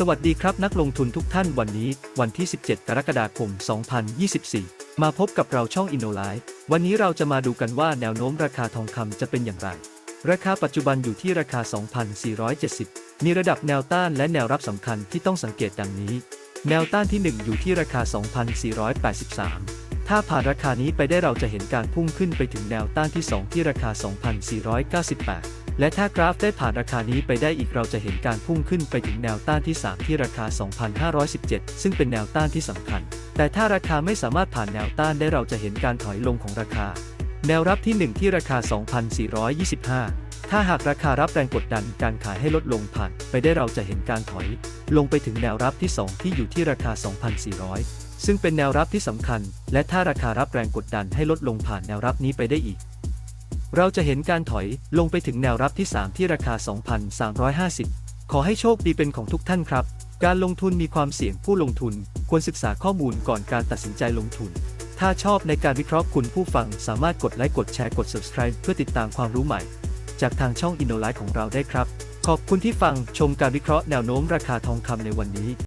สวัสดีครับนักลงทุนทุกท่านวันนี้ วันที่ 17 กรกฎาคม 2024 มาพบกับเราช่อง InnoLife วันนี้เราจะมาดูกันว่าแนวโน้มราคาทองคำจะเป็นอย่างไร ราคาปัจจุบันอยู่ที่ราคา 2,470 มีระดับแนวต้านและแนวรับสำคัญที่ต้องสังเกตดังนี้ แนวต้านที่ 1 อยู่ที่ราคา 2,483 ถ้าผ่านราคานี้ไปได้เราจะเห็นการพุ่งขึ้นไปถึงแนวต้านที่ 2 ที่ราคา 2,498 และถ้ากราฟได้ผ่านราคานี้ไปได้อีกเราจะเห็นการพุ่งขึ้นไปถึงแนวต้านที่ 3 ที่ราคา 2,517 ซึ่งเป็นแนวต้านที่สำคัญ แต่ถ้าราคาไม่สามารถผ่านแนวต้านได้เราจะเห็นการถอยลงของราคา แนวรับที่ 1 ที่ราคา 2,425 ถ้าหากราคารับแรงกดดันการขายให้ลดลงผ่าน ไปได้เราจะเห็นการถอย ลงไปถึงแนวรับที่ 2 ที่อยู่ที่ราคา 2,400 ซึ่งเป็นแนวรับที่สำคัญ และถ้าราคารับแรงกดดันให้ลดลงผ่านแนวรับนี้ไปได้อีก เราจะเห็นการถอยลงไปถึงแนวรับที่ 3 ที่ราคา 2,350 ขอให้โชคดีเป็นของทุกท่านครับ การลงทุนมีความเสี่ยงผู้ลงทุน ควรศึกษาข้อมูลก่อนการตัดสินใจลงทุน ถ้าชอบในการวิเคราะห์คุณผู้ฟัง สามารถกดไลค์กดแชร์กด subscribe เพื่อติดตามความรู้ใหม่ จากทางช่อง InnoLife ของเราได้ครับ ขอบคุณที่ฟังชมการวิเคราะห์แนวโน้มราคาทองคำในวันนี้